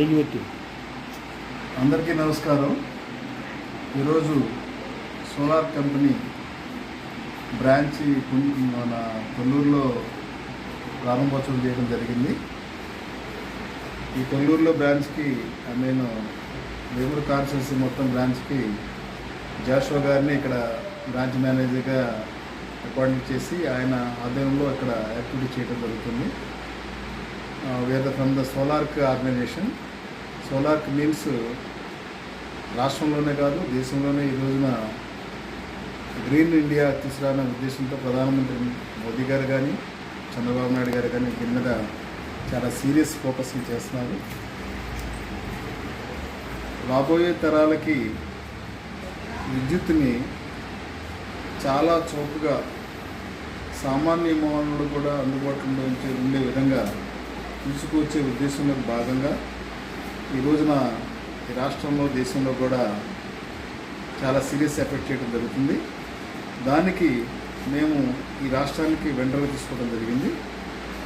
ఇది అందరికీ నమస్కారం. ఈరోజు సోలార్ కంపెనీ బ్రాంచ్ మన కొల్లూరులో ప్రారంభోత్సవం చేయడం జరిగింది. ఈ కొల్లూరులో బ్రాంచ్కి నేను లేబర్ కాన్స్టిట్యూన్సీ మొత్తం బ్రాంచ్కి జాషువా గారిని ఇక్కడ బ్రాంచ్ మేనేజర్గా అపాయింట్ చేసి ఆయన ఆధ్వర్యంలో అక్కడ యాక్టివిటీ చేయడం జరుగుతుంది. Where from the Solark organisation Solark means రాష్ట్రంలోనే కాదు దేశంలోనే ఈ రోజున గ్రీన్ ఇండియా తీసుకురాన ఉద్దేశంతో ప్రధానమంత్రి మోదీ గారు కానీ చంద్రబాబు నాయుడు గారు కానీ దీని మీద చాలా సీరియస్ ఫోకసింగ్ చేస్తున్నారు. రాబోయే తరాలకి విద్యుత్ని చాలా చౌకగా సామాన్య మానవుడు కూడా అందుబాటులో ఉండే విధంగా తీసుకువచ్చే ఉద్దేశంలో భాగంగా ఈ రోజున ఈ రాష్ట్రంలో దేశంలో కూడా చాలా సీరియస్ ఎఫెక్ట్ చేయడం జరుగుతుంది. దానికి మేము ఈ రాష్ట్రానికి వెండర్గా తీసుకోవడం జరిగింది.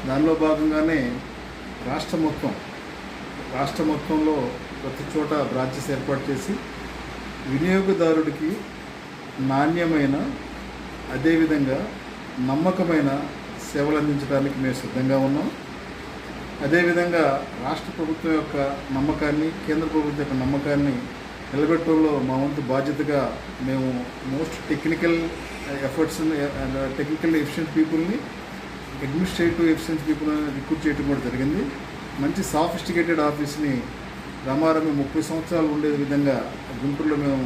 దానిలో భాగంగానే రాష్ట్ర మొత్తం రాష్ట్ర మొత్తంలో ప్రతి చోట బ్రాంచెస్ ఏర్పాటు చేసి వినియోగదారుడికి నాణ్యమైన అదేవిధంగా నమ్మకమైన సేవలు అందించడానికి మేము సిద్ధంగా ఉన్నాం. అదేవిధంగా రాష్ట్ర ప్రభుత్వం యొక్క నమ్మకాన్ని కేంద్ర ప్రభుత్వం యొక్క నమ్మకాన్ని నిలబెట్టడంలో మా వంతు బాధ్యతగా మేము most technical efforts technical efficient పీపుల్ని అడ్మినిస్ట్రేటివ్ ఎఫిషియెంట్ పీపుల్ రిక్రూట్ చేయడం కూడా జరిగింది. మంచి సాఫిస్టికేటెడ్ ఆఫీస్ని రమారమి ముప్పై సంవత్సరాలు ఉండే విధంగా గుంటూరులో మేము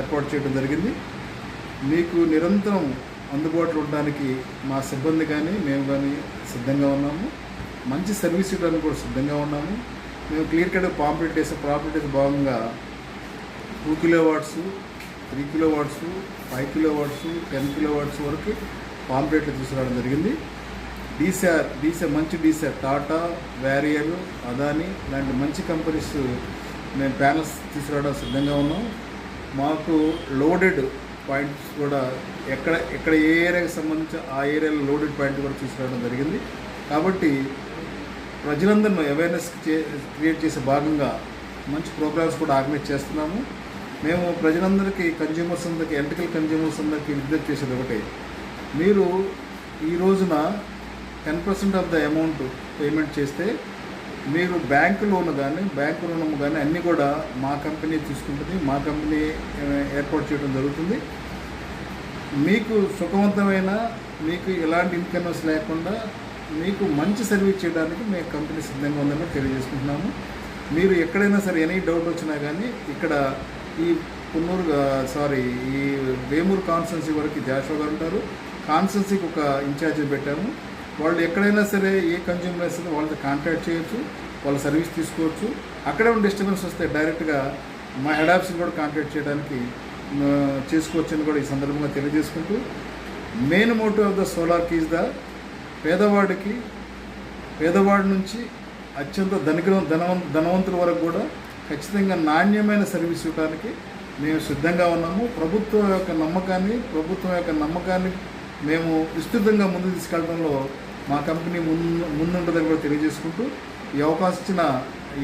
ఏర్పాటు చేయడం జరిగింది. మీకు నిరంతరం అందుబాటులో ఉండడానికి మా సిబ్బంది కానీ మేము కానీ సిద్ధంగా ఉన్నాము. మంచి సర్వీస్ ఇవ్వడానికి కూడా సిద్ధంగా ఉన్నాము. మేము క్లియర్ కట్ పాంప్లెట్ వేసే పాంప్లెట్ భాగంగా two kilowatts three kilowatts five kilowatts ten kilowatts వరకు పాంప్లెట్లు తీసుకురావడం జరిగింది. డీసీఆర్ డీసీఆర్ మంచి డీసీఆర్ టాటా వ్యారియర్ అదాని లాంటి మంచి కంపెనీస్ మేము ప్యానల్స్ తీసుకురావడం సిద్ధంగా ఉన్నాం. మాకు లోడెడ్ పాయింట్స్ కూడా ఎక్కడ ఎక్కడ ఏ ఏరియాకి సంబంధించి ఆ ఏరియాలో లోడెడ్ పాయింట్ కూడా తీసుకురావడం జరిగింది. కాబట్టి ప్రజలందరినీ అవేర్నెస్ క్రియేట్ చేసే భాగంగా మంచి ప్రోగ్రామ్స్ కూడా ఆర్గనైజ్ చేస్తున్నాము. మేము ప్రజలందరికీ కన్జ్యూమర్స్ అందరికీ ఎలక్ట్రికల్ కన్జ్యూమర్స్ అందరికీ విజ్ఞప్తి చేసేది ఒకటే. మీరు ఈ రోజున ten percent of the amount payment చేస్తే మీరు బ్యాంకు లోన్ కానీ బ్యాంకు రుణం కానీ అన్నీ కూడా మా కంపెనీ తీసుకుంటుంది. మా కంపెనీ ఏర్పాటు చేయడం జరుగుతుంది. మీకు సుఖవంతమైన మీకు ఎలాంటి ఇన్కమ్స్ లేకుండా మీకు మంచి సర్వీస్ చేయడానికి మేము కంపెనీ సిద్ధంగా ఉందని తెలియజేసుకుంటున్నాము. మీరు ఎక్కడైనా సరే ఎనీ డౌట్ వచ్చినా కానీ ఇక్కడ ఈ పున్నూరు సారీ ఈ వేమూరు కాన్స్టెన్సీ వరకు జాషో గారు ఉంటారు. కాన్స్టెన్సీకి ఒక ఇన్ఛార్జ్ పెట్టాము. వాళ్ళు ఎక్కడైనా సరే ఏ కన్జ్యూమర్ వాళ్ళతో కాంటాక్ట్ చేయొచ్చు వాళ్ళ సర్వీస్ తీసుకోవచ్చు. అక్కడే ఉన్న డిస్టర్బెన్స్ వస్తే డైరెక్ట్గా మా హెడ్ ఆఫీస్ని కూడా కాంటాక్ట్ చేయడానికి చేసుకోవచ్చని కూడా ఈ సందర్భంగా తెలియజేసుకుంటూ main motive of the solar keys the పేదవాడికి పేదవాడి నుంచి అత్యంత ధనిక ధనవం ధనవంతుల వరకు కూడా ఖచ్చితంగా నాణ్యమైన సర్వీస్ ఇవ్వడానికి మేము సిద్ధంగా ఉన్నాము. ప్రభుత్వం యొక్క నమ్మకాన్ని ప్రభుత్వం యొక్క నమ్మకాన్ని మేము విస్తృతంగా ముందుకు తీసుకెళ్ళడంలో మా కంపెనీ ముందు ముందుంటుందని కూడా తెలియజేసుకుంటూ ఈ అవకాశం ఇచ్చిన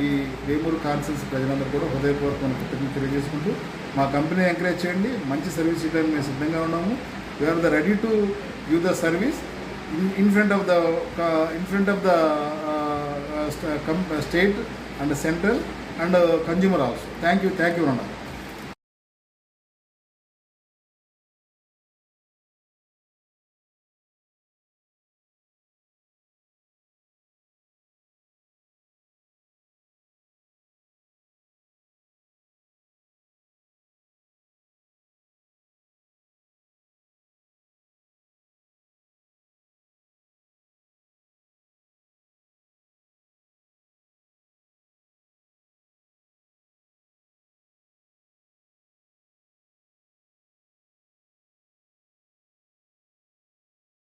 ఈ వేమూరు కాన్సల్స్ ప్రజలందరూ కూడా హృదయపూర్వకమైన కృతజ్ఞత తెలియజేసుకుంటూ మా కంపెనీ ఎంకరేజ్ చేయండి. మంచి సర్వీస్ ఇవ్వడానికి మేము సిద్ధంగా ఉన్నాము. We are the ready to give the service in front of the uh, in front of the uh, uh, uh, state and the central and consumer also. Thank you, thank you, Rana.